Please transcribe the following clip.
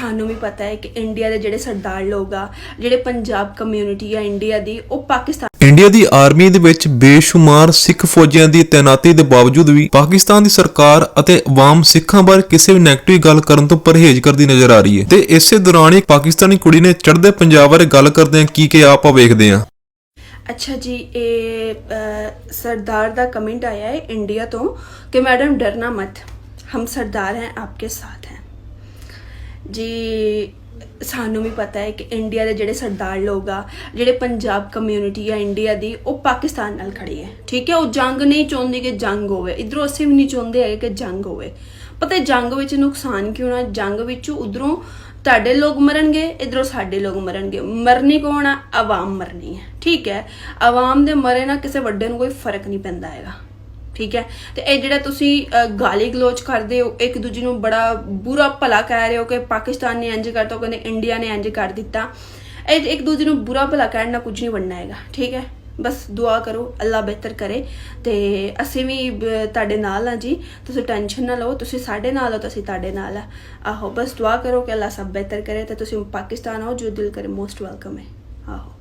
ਸਾਨੂੰ ਵੀ ਪਤਾ ਹੈ ਕਿ ਇੰਡੀਆ ਦੇ ਜਿਹੜੇ ਸਰਦਾਰ ਲੋਕ ਆ ਜਿਹੜੇ ਪੰਜਾਬ ਕਮਿਊਨਿਟੀ ਆ ਇੰਡੀਆ ਦੀ ਉਹ ਪਾਕਿਸਤਾਨ ਇੰਡੀਆ ਦੀ ਆਰਮੀ ਦੇ ਵਿੱਚ ਬੇਸ਼ੁਮਾਰ ਸਿੱਖ ਫੌਜੀਆਂ ਦੀ ਤੈਨਾਤੀ ਦੇ ਬਾਵਜੂਦ ਵੀ ਪਾਕਿਸਤਾਨ ਦੀ ਸਰਕਾਰ ਅਤੇ ਆਵਾਮ ਸਿੱਖਾਂ ਬਾਰੇ ਕਿਸੇ ਵੀ ਨੈਗੇਟਿਵ ਗੱਲ ਕਰਨ ਤੋਂ ਪਰਹੇਜ਼ ਕਰਦੀ ਨਜ਼ਰ ਆ ਰਹੀ ਹੈ ਤੇ ਇਸੇ ਦੌਰਾਨ ਇੱਕ ਪਾਕਿਸਤਾਨੀ ਕੁੜੀ ਨੇ ਚੜ੍ਹਦੇ ਪੰਜਾਬ ਬਾਰੇ ਗੱਲ ਕਰਦੇ ਆ ਕੀ ਕਿ ਆਪਾਂ ਵੇਖਦੇ ਆ ਅੱਛਾ ਜੀ ਇਹ ਅ, ਸਰਦਾਰ ਦਾ ਕਮੈਂਟ ਆਇਆ ਹੈ ਇੰਡੀਆ ਤੋਂ ਕਿ ਮੈਡਮ डरना मत हम सरदार हैं आपके साथ हैं ਜੀ, ਸਾਨੂੰ ਵੀ ਪਤਾ ਹੈ ਕਿ ਇੰਡੀਆ ਦੇ ਜਿਹੜੇ ਸਰਦਾਰ ਲੋਕ ਆ, ਜਿਹੜੇ ਪੰਜਾਬ ਕਮਿਊਨਿਟੀ ਆ ਇੰਡੀਆ ਦੀ, ਉਹ ਪਾਕਿਸਤਾਨ ਨਾਲ ਖੜੀ ਹੈ। ਠੀਕ ਹੈ, ਉਹ ਜੰਗ ਨਹੀਂ ਚਾਹੁੰਦੀ ਕਿ ਜੰਗ ਹੋਵੇ। ਇਧਰੋਂ ਅਸੀਂ ਵੀ ਨਹੀਂ ਚਾਹੁੰਦੇ ਹੈਗੇ ਕਿ ਜੰਗ ਹੋਵੇ। ਪਤਾ ਜੰਗ ਵਿੱਚ ਨੁਕਸਾਨ ਕਿਉਂ ਨਾ, ਜੰਗ ਵਿੱਚ ਉਧਰੋਂ ਤੁਹਾਡੇ ਲੋਕ ਮਰਨਗੇ, ਇਧਰੋਂ ਸਾਡੇ ਲੋਕ ਮਰਨਗੇ। ਮਰਨੀ ਕੌਣ ਆ? ਆਵਾਮ ਮਰਨੀ ਹੈ। ਠੀਕ ਹੈ, ਆਵਾਮ ਦੇ ਮਰੇ ਨਾ ਕਿਸੇ ਵੱਡੇ ਨੂੰ ਕੋਈ ਫ਼ਰਕ ਨਹੀਂ ਪੈਂਦਾ ਹੈਗਾ। ਠੀਕ ਹੈ? ਤੇ ਇਹ ਜਿਹੜਾ ਤੁਸੀਂ ਗਾਲੀ ਗਲੋਚ ਕਰਦੇ ਹੋ, ਇੱਕ ਦੂਜੇ ਨੂੰ ਬੜਾ ਬੁਰਾ ਭਲਾ ਕਹਿ ਰਹੇ ਹੋ ਕਿ ਪਾਕਿਸਤਾਨ ਨੇ ਇੰਜ ਕਰਤਾ ਕਹਿੰਦੇ ਇੰਡੀਆ ਨੇ ਇੰਜ ਕਰ ਦਿੱਤਾ। ਇਹ ਇੱਕ ਦੂਜੇ ਨੂੰ ਬੁਰਾ ਭਲਾ ਕਹਿਣ ਨਾਲ ਕੁਝ ਨਹੀਂ ਬਣਨਾ ਹੈਗਾ, ਠੀਕ ਹੈ? ਬਸ ਦੁਆ ਕਰੋ ਅੱਲਾ ਬਿਹਤਰ ਕਰੇ। ਤੇ ਅਸੀਂ ਵੀ ਤੁਹਾਡੇ ਨਾਲ ਆ ਜੀ। ਤੁਸੀਂ ਟੈਨਸ਼ਨ ਨਾ ਲਓ, ਤੁਸੀਂ ਸਾਡੇ ਨਾਲ ਹੋ, ਤਾਂ ਅਸੀਂ ਤੁਹਾਡੇ ਨਾਲ ਆ ਆਹੋ, ਬਸ ਦੁਆ ਕਰੋ ਕਿ ਅੱਲਾ ਸਭ ਬਿਹਤਰ ਕਰੇ ਤੇ ਤੁਸੀਂ ਪਾਕਿਸਤਾਨ ਆਓ, ਜੋ ਦਿਲ ਕਰੇ, ਮੋਸਟ ਵੈਲਕਮ ਹੈ। ਆਹੋ।